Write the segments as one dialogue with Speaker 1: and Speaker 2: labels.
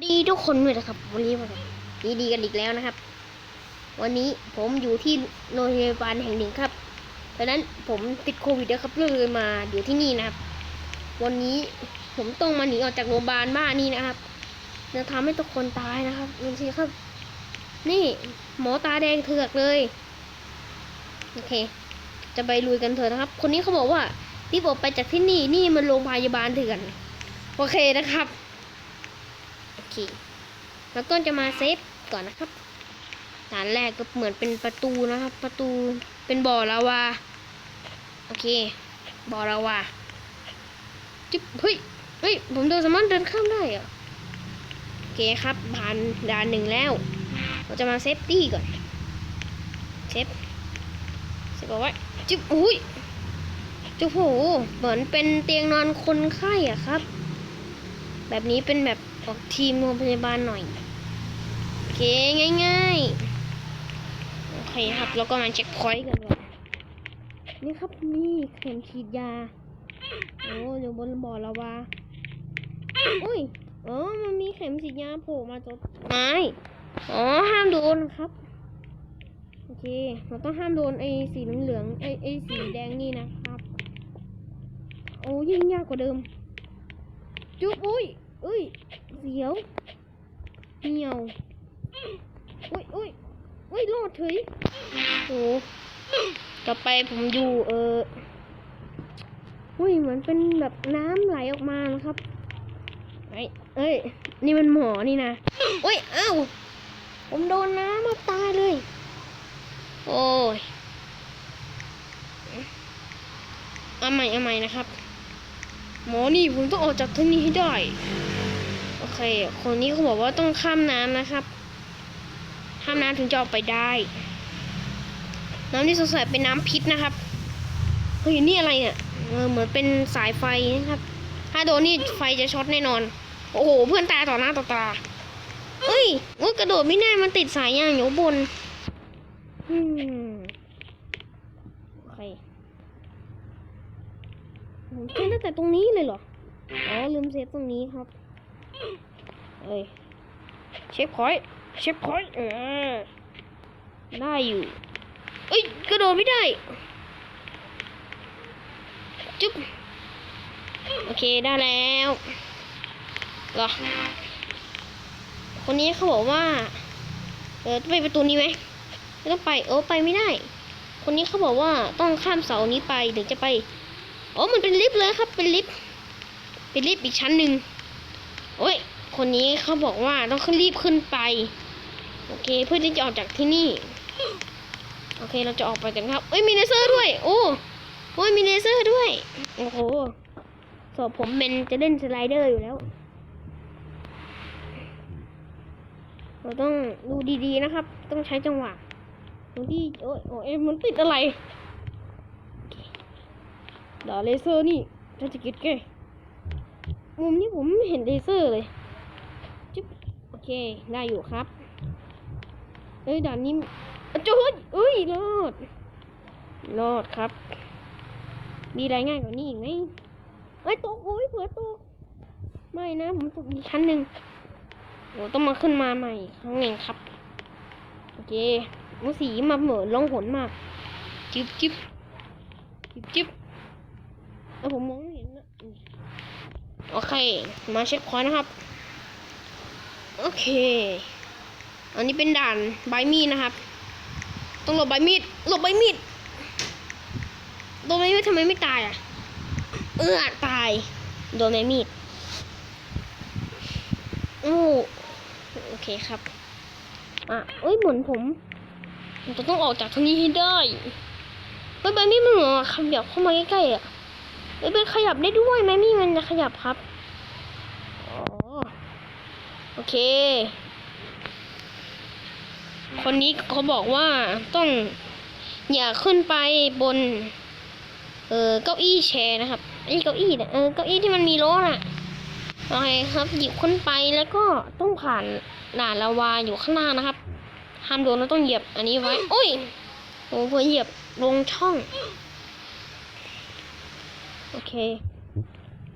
Speaker 1: สดีทุกคนเลยนะครับ วันนี้ผมดีดีกันอีกแล้วนะครับ วันนี้ผมอยู่ที่โรงพยาบาลแห่งหนึ่งครับดังนั้นผมติดโควิดนะครับเลยมาอยู่ที่นี่นะครับ วันนี้ผมต้องมาหนีออกจากโรงพยาบาลบ้านนี้นะครับจะทำให้ทุกคนตายนะครับดูสิครับ นี่หมอตาแดงเถือกเลยโอเค จะไปลุยกันเถอะนะครับ คนนี้เขาบอกว่ารีบออกไปจากที่นี่นี่มันโรงพยาบาลเถื่อนโอเคนะครับ เคแล้วก็จะมาเซฟก่อนนะครับด่านแรกก็เหมือนเป็นประตูนะครับ ประตูเป็นบ่อลาวาโอเคบ่อลาวาจุ๊บเฮ้ยเฮ้ยผมเดินสามารถเดินข้ามได้เหรอะโอเคครับผ่านด่านหนึ่งแล้ว เราจะมาเซฟตี้ก่อนเซฟเซฟเอาไว้จุ๊บอุ้ยจุ๊บโหเหมือนเป็นเตียงนอนคนไข้อะครับ แบบนี้เป็นแบบ ออกทีมโรงพยาบาลหน่อย โอเค ง่ายๆ โอเคครับ แล้วก็มาเช็คพอยต์กันก่อนนี่ครับนี่เข็มฉีดยา โอ้อยู่บนบ่อละวาอุ้ยอ๋อมันมีเข็มฉีดยาโผล่มาจากไม้อ๋อ ห้ามโดนครับ โอเค เราต้องห้ามโดนไอ้สีเหลืองๆไอ้ไอ้สีแดงนี่นะครับ โอ้ยิ่งยากกว่าเดิม จุ๊บอุ้ยอุ้ย เสียวเหนียวอุ้ยอุ้ยอุ้ยรอดเฉยโอ้ต่อไปผมอยู่เอออุ้ยเหมือนเป็นแบบน้ำไหลออกมานะครับไอ้เอ้ย นี่มันหมอนี่นะอุ้ยเอ้าผมโดนน้ำมาตายเลย โอ้ยเอาใหม่เอาใหม่นะครับ หมอนี่ผมต้องออกจากที่นี่ให้ได้ เค คนนี้เขาบอกว่าต้องข้ามน้ำนะครับ ข้ามน้ำถึงจะออกไปได้ น้ำนี่สงสัยเป็นน้ำพิษนะครับเฮ้ยนี่อะไรเนี่ยเหมือนเป็นสายไฟนะครับ ถ้าโดนนี่ไฟจะช็อตแน่นอน โอ้โห เพื่อนตายต่อหน้าต่อตาเฮ้ยว่ากระโดดไม่ได้มันติดสายยางอยู่บนอืมโอเคผมเซฟตั้งแต่ตรงนี้เลยเหรอ อ๋อลืมเซฟตรงนี้ครับ เอ้ยเช็คพอยต์เช็คพอยต์เออได้อยู่เอ้ยกระโดดไม่ได้จุ๊บโอเคได้แล้วเหรอคนนี้เขาบอกว่า เออต้องไปประตูนี้ไหมไม่ต้องไปเออไปไม่ได้ คนนี้เขาบอกว่าต้องข้ามเสานี้ไปถึงจะไปอ๋อมันเป็นลิฟต์เลยครับ เป็นลิฟต์เป็นลิฟต์อีกชั้นหนึ่ง โอ้ย คนนี้เขาบอกว่าต้องขึ้นรีบขึ้นไป โอเค เพื่อที่จะออกจากที่นี่ โอเค เราจะออกไปกันครับเอ้ย มีเลเซอร์ด้วย โอ้โอ้ย มีเลเซอร์ด้วย โอ้โหสอบผมเป็นจะเล่นสไลเดอร์อยู่แล้ว เราต้องดูดีๆนะครับ ต้องใช้จังหวะดูที่โอ้ยโอ้ยมันติดอะไรดาเลเซอร์นี่ถ้าจะกิดแก มุมนี้ผมไม่เห็นเลเซอร์เลยจิ๊บโอเค ได้อยู่ครับ เอ้ยด่านนี้อะจุดเอ้ยรอดรอดครับ มีอะไรง่ายกว่านี้อีกไหมเอ้ยตกโอ้ยเผื่อตกไม่นะ ผมตกอีกชั้นหนึ่งโอ้ต้องมาขึ้นมาใหม่ครั้งหนึ่งครับ โอเคมันสีมาเหมือนล่องหนมาก จิ๊บจิ๊บจิ๊บจิ๊บแล้วผมมองไม่เห็นนะอืม โอเค มาเช็คพอยต์นะครับ โอเค อันนี้เป็นด่านใบมีดนะครับ ต้องหลบใบมีด หลบใบมีด โดนใบมีดทำไมไม่ตายอะ เออตาย โดนใบมีดโอ้โอเคครับ อะเอ้ยเหมือนผม ผมจะต้องออกจากที่นี้ให้ได้เฮ้ยใบมีดมันเหมือนขยับเข้ามาใกล้ๆอะ เอ้ยเป็นขยับได้ด้วยไหมมี่มันจะขยับครับอ๋อโอเค คนนี้เขาบอกว่าต้องอย่าขึ้นไปบน เออเก้าอี้แชร์นะครับไอ้เก้าอี้เนี่ยเออเก้าอี้ที่มันมีรถอะโอเคครับ หยิบขึ้นไปแล้วก็ต้องผ่านด่านลาวาอยู่ข้างหน้านะครับห้ามโดนแล้วต้องเหยียบอันนี้ไว้โอ้ยโอ้เพื่อเหยียบลงช่อง โอเค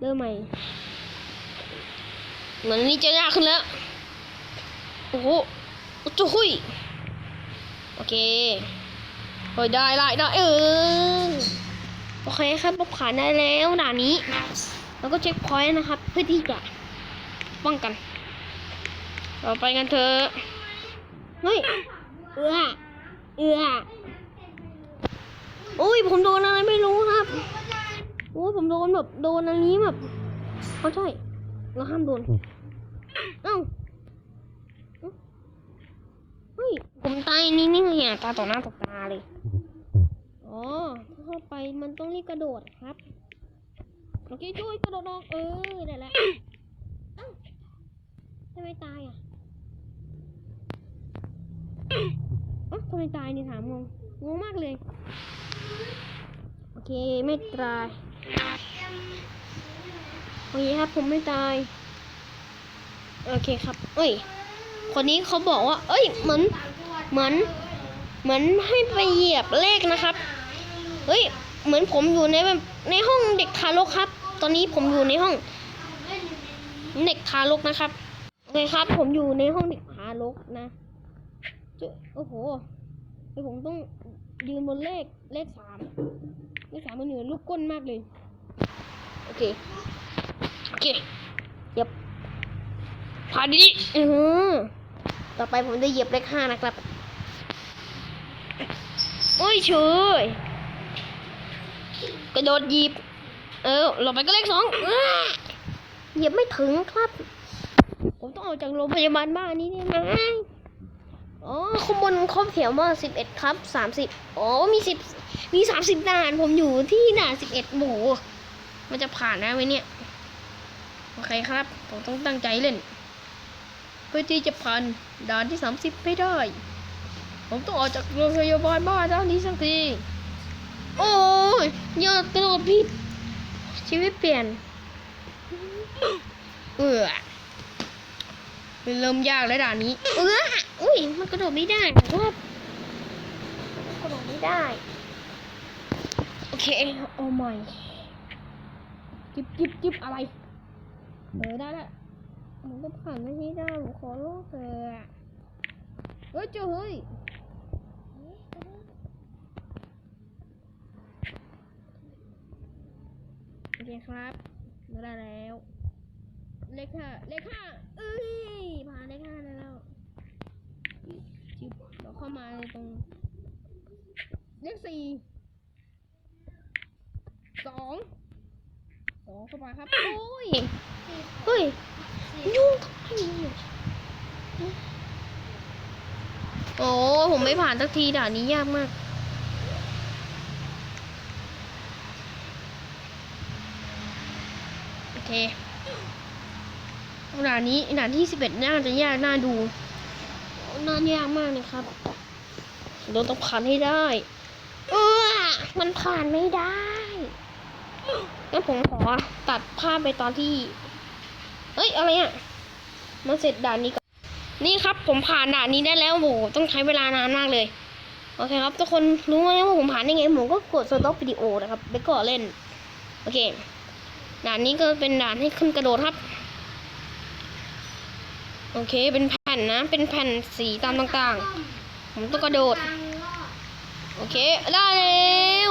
Speaker 1: เริ่มใหม่เหมือนนี่จะยากขึ้นแล้ว โอ้โหจุ้ยโอเคเฮ้ยได้ได้ได้เออโอเคครับเราผ่านได้แล้วด่านนี้ แล้วก็เช็คพอยต์นะครับ เพื่อที่จะป้องกัน เราไปกันเถอะเฮ้ยเอือเอือโอ้ยผมโดนอะไรไม่รู้ครับ โอ้ยผมโดนแบบโดนอันนี้แบบเขาใช่เราห้ามโดนเอ้าเอ้าเฮ้ยผมตายนี่นี่ไงอะตาต่อหน้าต่อตาเลยอ๋อถ้าเข้าไปมันต้องรีบกระโดดครับโอเคช่วยกระโดดออกเออได้แล้วเอ้าทำไมตายอะเอ้าทำไมตายนี่ถามงงงงมากเลยโอเคไม่ตายโอเคครับผมไม่ตาย โอเคครับ เอ้ย คนนี้เขาบอกว่า เอ้ย เหมือน เหมือน เหมือนให้ไปเหยียบเลขนะครับ เฮ้ย เหมือนผมอยู่ในในห้องเด็กทารกครับ ตอนนี้ผมอยู่ในห้อง เด็กทารกนะครับโอเคครับ ผมอยู่ในห้องเด็กทารกนะจอโอ้โหเดี๋ยวผมต้องยืนบนเลขเลขสาม เลขสามมันอยู่ในลูกก้นมากเลย โอเค โอเคเหยียบพาดีอือต่อไปผมจะเหยียบเลขห้านะครับ โอ้ยเฉยกระโดดหยิบ เออเราไปก็เลขสองเหยียบไม่ถึงครับ ผมต้องออกจากโรงพยาบาลบ้านนี้ได้ไหมอ๋อข้างบนเขาเขียว่าสิบเอ็ดครับสามสิบอ๋อมีสิบ มีสามสิบด่าน ผมอยู่ที่ด่านสิบเอ็ดหมูมันจะผ่านได้ไหมเนี่ย โอเคครับ ผมต้องตั้งใจเล่น เพื่อที่จะผ่านด่านที่สามสิบไปได้ ผมต้องออกจากโรงพยาบาลบ้าเจ้านี้สักที โอ้ยย่ากระโดดผิด ชีวิตเปลี่ยน เออมันเริ่มยากแล้วด่านนี้ เอออุ้ย มันกระโดดไม่ได้ครับกระโดดไม่ได้ เค โอ้ไม่จิบจิบจิบอะไร เออได้แล้วผมก็ผ่านไม่ได้ผมขอโลกเถอะเฮ้ยเจ้าเฮ้ยโอเคครับได้แล้ว เลขห้าเลขห้าเอ้ยผ่านเลขห้าได้แล้วจิบเราเข้ามาตรงเลขสี่ สองสองเข้ามาครับโอ้ยเฮ้ยยุ่งทำไมเนี่ยโอ้ผมไม่ผ่านสักทีด่านนี้ยากมากโอเคด่านนี้ด่านที่สิบเอ็ดน่าจะยากน่าดูน่ายากมากเลยครับเราต้องผ่านให้ได้ เออมันผ่านไม่ได้ งั้นผมขอตัดภาพไปตอนที่เฮ้ย อะไรอะมาเสร็จด่านนี้ก่อน นี่ครับ ผมผ่านด่านนี้ได้แล้วโหต้องใช้เวลานานมากเลย โอเคครับ ทุกคนรู้ไหมว่าผมผ่านได้ไง ผมก็กดสต็อปวิดีโอนะครับ ไปก่อเล่น โอเค ด่านนี้ก็เป็นด่านให้ขึ้นกระโดดครับ โอเค เป็นแผ่นนะ เป็นแผ่นสีตามต่างๆ ผมต้องกระโดด โอเค ได้แล้ว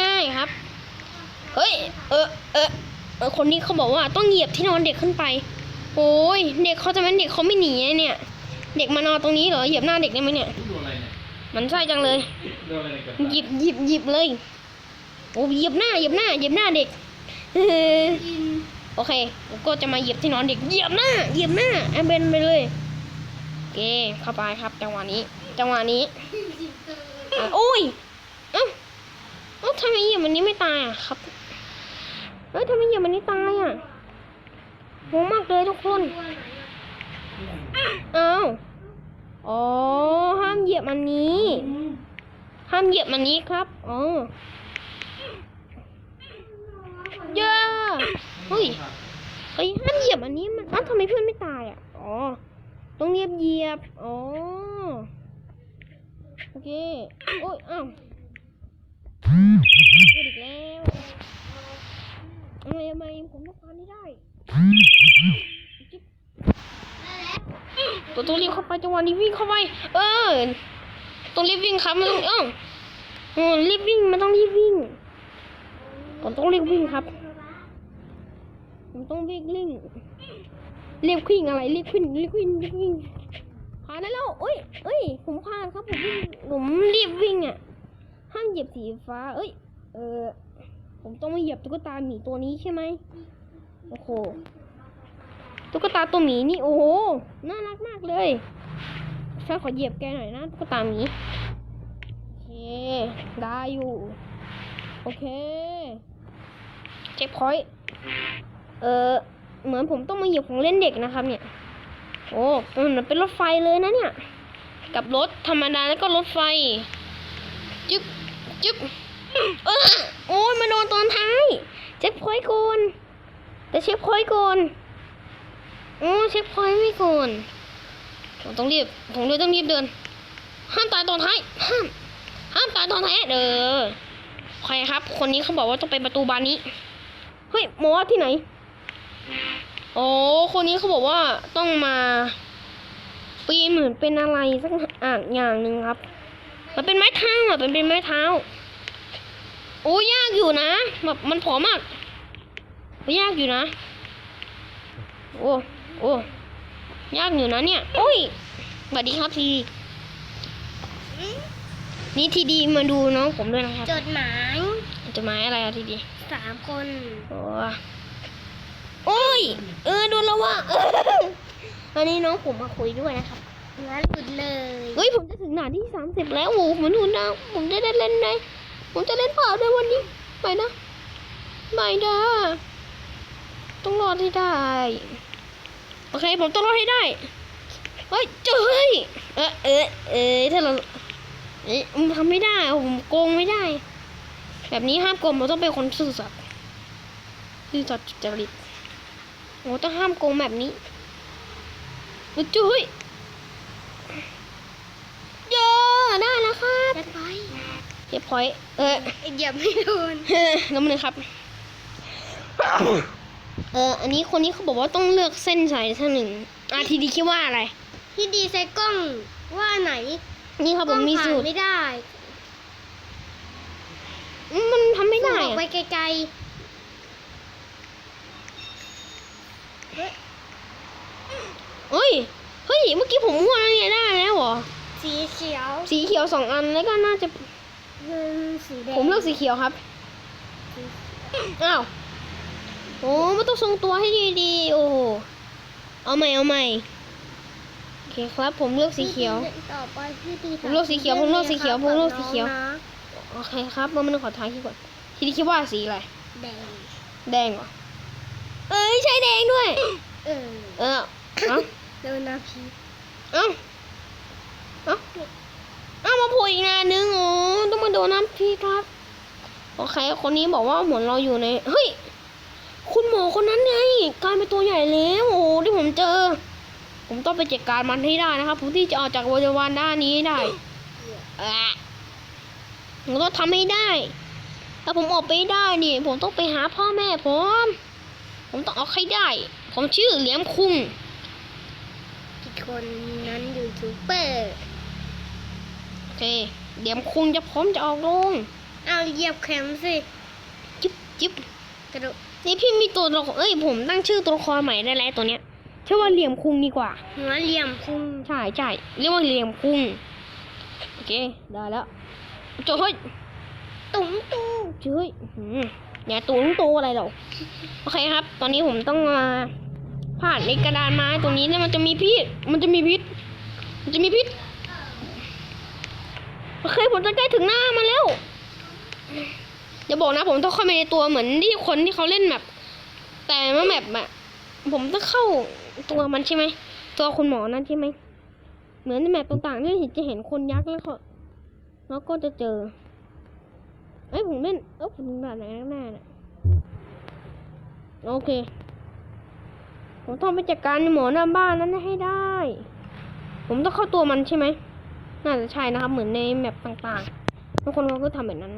Speaker 1: ง่าย ๆ ครับ เฮ้ย เออเออเออคนนี้เขาบอกว่าต้องเหยียบที่นอนเด็กขึ้นไป โอ้ยเด็กเขาจะเป็นเด็กเขาไม่หนีนะเนี่ย เด็กมานอนตรงนี้เหรอเหยียบหน้าเด็กได้ไหมเนี่ย
Speaker 2: โดนอะไรเนี่ย
Speaker 1: มันใช่จังเลย
Speaker 2: โดนอะไรกัน
Speaker 1: หยิบหยิบหยิบเลยโอ้เหยียบหน้าเหยียบหน้าเหยียบหน้าเด็กโอเคผมก็จะมาเหยียบที่นอนเด็กเหยียบหน้าเหยียบหน้าแอมเบนไปเลยโอเคเข้าไปครับจังหวะนี้จังหวะนี้อะโอ้ยเอ้าเอ้าทำไมเหยียบมันนี้ไม่ตายอะครับ เฮ้ยทำไมเหยียบมันนี้ตายอะงงมากเลยทุกคนเอ้าอ๋อ ห้ามเหยียบมันนี้ ห้ามเหยียบมันนี้ครับ อ๋อเย้เฮ้ยเฮ้ยห้ามเหยียบอันนี้มันอ้าวทำไมเพื่อนไม่ตายอะ อ๋อ ต้องเหยียบเหยียบ อ๋อ โอเค โอ้ย อ้าวอีกแล้ว ทำไมทำไมผมต้องการไม่ได้ตัวต้องรีบเข้าไปจังหวะนี้วิ่งเข้าไป เออต้องรีบวิ่งครับมันต้องเอ้าโอ้รีบวิ่งมันต้องรีบวิ่งผมต้องรีบวิ่งครับ ผมต้องรีวิ่งรีบวิ่งอะไรรีบวิ่งรีบวิ่งรีบวิ่งผ่านได้แล้วเอ้ยเอ้ย ผมผ่านครับผมวิ่งผมรีบวิ่งอะห้ามเหยียบสีฟ้า เอ้ย เออ ผมต้องม่เหยียบตุ๊กตาหมีตัวนี้ใช่ไหมโอ้โหตุ๊กตาตัวหมีนี่โอ้โหน่ารักมากเลยฉันขอเหยียบแกหน่อยนะตุ๊กตาหมีโอเคได้อยู่โอเคเช็คพอยต์เออเหมือนผมต้องมาเหยียบของเล่นเด็กนะครับ เนี่ย โอ้มันเป็นรถไฟเลยนะเนี่ย กับรถธรรมดาแล้วก็รถไฟ จึ๊บจึ๊บ เออโอ้ยมาโดนตอนท้าย เช็คพอยต์ก่อนแต่เช็คพอยต์ก่อนโอ้เช็คพอยต์ไม่ก่อนผมต้องรีบผมเลยต้องรีบเดิน ห้ามตายตอนท้าย ห้าม ห้ามตายตอนท้ายเด้อใครครับ คนนี้เขาบอกว่าต้องไปประตูบานนี้ เฮ้ยหมอที่ไหน โอ้คนนี้เขาบอกว่าต้องมาปีนเหมือนเป็นอะไรสักอ่างอย่างหนึ่งครับ มันเป็นไม้เท้าอะเป็นเป็นไม้เท้า โอ้ยากอยู่นะ แบบมันผอมมากยากอยู่นะ โอ้โอ้ยากอยู่นะเนี่ยโอ้ยสวัสดีครับทีนี่ทีดีมาดูน้องผมด้วยนะครับ
Speaker 2: จดหมาย
Speaker 1: จดหมายอะไรอะทีดี
Speaker 2: สามคน
Speaker 1: โอ้โอ้ย เออโดนแล้วว่ะวันนี้น้องผมมาคุยด้วยนะครับ
Speaker 2: งั้นหลุดเลย
Speaker 1: เฮ้ยผมจะถึงด่านที่สามสิบแล้วโอ้โหเหมือนหุ่นนะผมจะได้เล่นใน ผมจะเล่นเปล่าด้วยวันนี้ไปนะ ไม่ได้ต้องรอดให้ได้ โอเค ผมต้องรอดให้ได้ เฮ้ยเจอเฮ้ยเออเออเออถ้าเราเอ๊ะผมทำไม่ได้ ผมโกงไม่ได้ แบบนี้ห้ามโกงเราต้องเป็นคนซื่อสัตย์ซื่อสัตย์จริตโอ้ต้องห้ามโกงแบบนี้เฮ้ยเจ้ยเจอะได้แล้วครับ
Speaker 2: ไป
Speaker 1: เรียบพอยต์เออ
Speaker 2: เหยียบไม่โดน
Speaker 1: น้ำหนึ่งครับ เออ อันนี้คนนี้เขาบอกว่าต้องเลือกเส้นสายเส้นหนึ่งอะทีดีคิดว่าอะไร
Speaker 2: ที่ดีใส่กล้องว่าไหน
Speaker 1: นี่ครับผมมี
Speaker 2: กล้อง
Speaker 1: สู
Speaker 2: ผ่าน
Speaker 1: ตร
Speaker 2: ไม่ได้
Speaker 1: อืมมันทำไม่ได้
Speaker 2: ออกไป
Speaker 1: อะ
Speaker 2: ไกล
Speaker 1: เฮ้ย เฮ้ย เมื่อกี้ผมมั่วแล้วเนี่ยได้แล้วเหรอ
Speaker 2: ๆสีเขียว
Speaker 1: สีเขียวสองอันแล้วก็น่าจะ
Speaker 2: เป็นสีแดง
Speaker 1: ผมเลือกสีเขียวครับ อ้าว โอ้ไม่ต้องทรงตัวให้ดีๆ โอ้โหเอาใหม่ เอาใหม่ โอเคครับ ผมเลือกสีเขียว
Speaker 2: ต่อไปพี่ดี
Speaker 1: ผมเลือกสีเขียว ผมเลือกสีเขียว ผมเลือกสีเขียว
Speaker 2: นะ
Speaker 1: โอเคครับมันมันขอทายคิดก่อนทีนี้คิดว่าสีอะไร
Speaker 2: แดง
Speaker 1: แดงเหรอ เอ้ยใช่แดงด้วย
Speaker 2: เออ
Speaker 1: เออเอ้า
Speaker 2: โดนน้ำพี
Speaker 1: เอ้าเอ้าเอ้ามาโผล่อีกนานนึงโอ้ต้องมาโดนน้ำพี่ครับโอเคคนนี้บอกว่าเหมือนเราอยู่ในเฮ้ยคุณหมอคนนั้นไงกลายเป็นตัวใหญ่แล้วโอ้ที่ผมเจอ ผมต้องไปจัดการมันให้ได้นะครับผมที่จะออกจากโรงพยาบาลด้านนี้ได้อะผมต้องทำให้ได้ถ้าผมออกไปได้นี่ ผมต้องไปหาพ่อแม่ผมผมต้องเอาให้ได้ ผมชื่อเหลียมคุง
Speaker 2: อีกคนนั้นยูทูบเบอร์
Speaker 1: โอ เคเหลียมคุงจะพร้อมจะออกลง
Speaker 2: เอาเหยียบแคมสิ
Speaker 1: จิบจิบ
Speaker 2: กระโดด
Speaker 1: นี่พี่มีตัวละครเอ้ยผมตั้งชื่อตัวละครใหม่ได้แล้วตัวเนี้ยชื่อว่าเหลี่ยมคุงดีกว่า
Speaker 2: หัวเหลี่ยมคุง
Speaker 1: ใช่ใช่เรียกว่าเหลี่ยมคุงโอเคได้แล้วโจ้เฮ้ย
Speaker 2: ตุ๋งตู้
Speaker 1: เจ้ยหืมอย่าตูนตูอะไรหรอกโอเคครับ ตอนนี้ผมต้องมาผ่านในกระดานไม้ตรงนี้เนี่ยมันจะมีพิษมันจะมีพิษมันจะมีพิษ โอเคผมจะใกล้ถึงหน้ามาแล้วอย่าบอกนะผมต้องเข้าไปในตัวเหมือนที่คนที่เขาเล่นแบบ แต่ว่าแบบอะผมต้องเข้าตัวมันใช่ไหมตัวคุณหมอนั่นใช่ไหมเหมือนในแมปต่างๆที่เห็นจะเห็นคนยักษ์แล้วก็แล้วก็จะเจอเอ้ผมเล่นเอ้ยผมด่านไหนแน่ๆเนี่ยโอเคผมต้องไปจัดการหมอหน้าบ้านนั้นให้ได้ ผมต้องเข้าตัวมันใช่ไหม น่าจะใช่นะครับ เหมือนในแมปต่างๆ ทุกคนเขาก็ทำแบบนั้น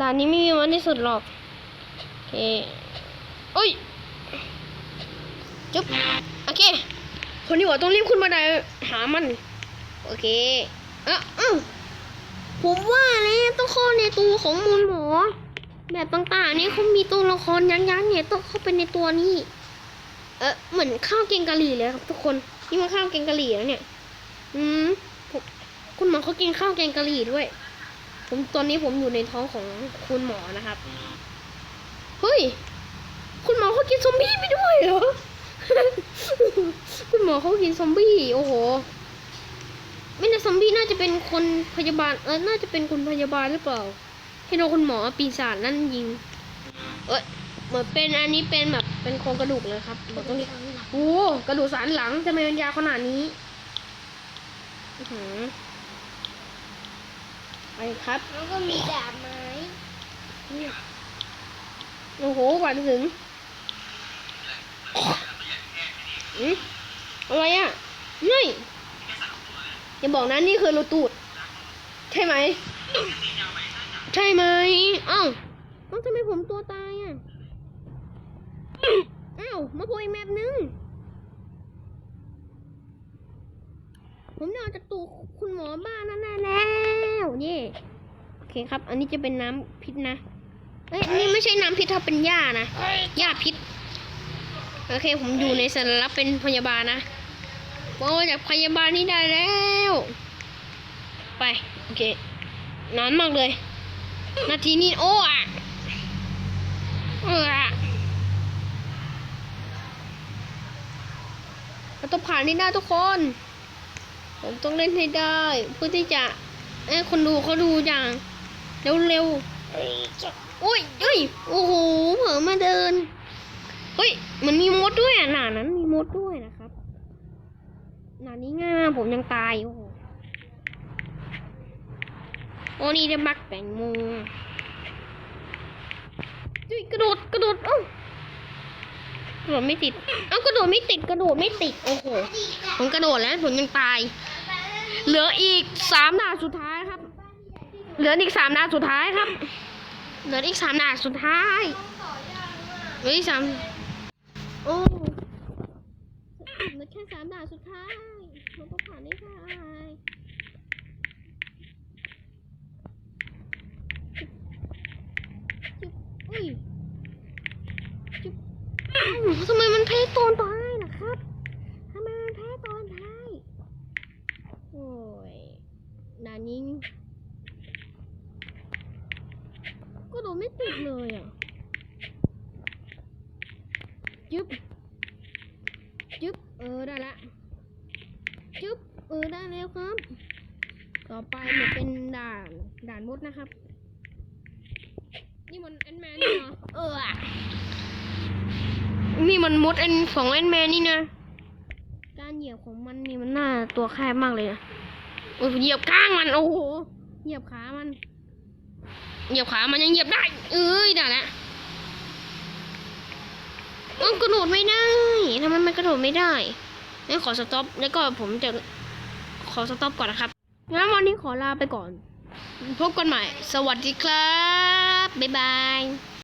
Speaker 1: ด่านนี้ไม่มีวันที่สุดหรอก โอเคเอ้ย จุ๊บ โอเค คนที่บอกต้องรีบขึ้นมาได้หามัน โอเคเอ้าเอ้าผมว่าแล้วต้องเข้าในตัวของมูลหมอ แบบต่างๆ นี่เขามีตัวละครยักษ์ๆเนี่ยต้องเข้าไปในตัวนี้ เออเหมือนข้าวแกงกะหรี่เลยครับทุกคน นี่มันข้าวแกงกะหรี่แล้วเนี่ย อืมคุณหมอเขากินข้าวแกงกะหรี่ด้วย ผมตอนนี้ผมอยู่ในท้องของคุณหมอนะครับ เฮ้ย คุณหมอเขากินซอมบี้ไปด้วยเหรอ คุณหมอเขากินซอมบี้ โอ้โห ไม่ใช่ซอมบี้น่าจะเป็นคนพยาบาล เออ น่าจะเป็นคุณพยาบาลหรือเปล่าที่โดนคุณหมอปีศาจนั่นยิง เอ้ย เหมือนเป็นอันนี้เป็นแบบเป็นโครงกระดูกเลยครับบอกตรงนี้ โอ้กระดูกสันหลังทำไมมันยาวขนาดนี้อื้อหือไปครับ
Speaker 2: แล้วก็มีดาบไม้
Speaker 1: โอ้โหกว่าจะถึงอืมอะไรอะนี่อย่าบอกนะนี่คือรูตูด ใช่ไหม ใช่ไหมเอ้าเอ้าทำไมผมตัวตายอะเอ้ามาโผล่อีกแมปนึง ผมได้ออกจากตัวคุณหมอบ้านนั่นแล้วเย่โอเคครับ อันนี้จะเป็นน้ำพิษนะ เอ้ยอันนี่ไม่ใช่น้ำพิษถ้าเป็นหญ้านะหญ้าพิษ โอเค ผมอยู่ในสัญลักษณ์เป็นพยาบาลนะโอ้จากพยาบาลนี่ได้แล้ว ไป โอเคนานมากเลย นาทีนี้โอ้อะเอออะ เราต้องผ่านให้ได้ทุกคน ผมต้องเล่นให้ได้เพื่อที่จะเอ้ยคนดูเขาดูอย่าง เร็วๆ
Speaker 2: เฮ้ยจะ
Speaker 1: อุ้ยอุ้ยโอ้โหเผลอมาเดินเฮ้ยมันมีมดด้วยอะหนานั้นมีมดด้วยนะครับหนานี้ง่ายผมยังตายโอ้โหโอ้นี่จะบักแตงโมจุยกระโดดกระโดดเอ้าก ระโดดไม่ติด เอ้ากระโดดไม่ติดกระโดดไม่ติด โอ้โห ผมกระโดดแล้วผมยังตาย เหลืออีกสามด่าสุดท้ายครับ เหลืออีกสามด่าสุดท้ายครับ เหลืออีกสามด่าสุดท้ายเหลืออีกสามโอ้เหลือแค่สามด่าสุดท้ายเราต้องผ่านได้ได้จุ๊บอุ้ยจุ๊บอ้าว ทำไมมันแพ้ตอนท้ายล่ะครับทำไมมันแพ้ตอนท้ายโอ้ยด่านนี้ก็โดนไม่ติดเลยอะจึ๊บจึ๊บเออได้ละจึ๊บเออได้แล้วครับ ต่อไปเนี่ยเป็นด่านด่านมดนะครับ นี่มันแอนแมนเนาะเอออะ นี่มันมดแอนของแอนแมนนี่นะ การเหยียบของมันนี่มันน่าตัวแคบมากเลยอะโอ้ยเหยียบข้างมันโอ้โห เหยียบขามัน เหยียบขามันยังเหยียบได้ เอ้ยได้แล้วเอ้ากระโดดไม่ได้ทำไมมันกระโดดไม่ได้งั้นขอสต็อป แล้วก็ผมจะขอสต็อปก่อนนะครับ งั้นวันนี้ขอลาไปก่อน พบกันใหม่ สวัสดีครับ บ๊ายบาย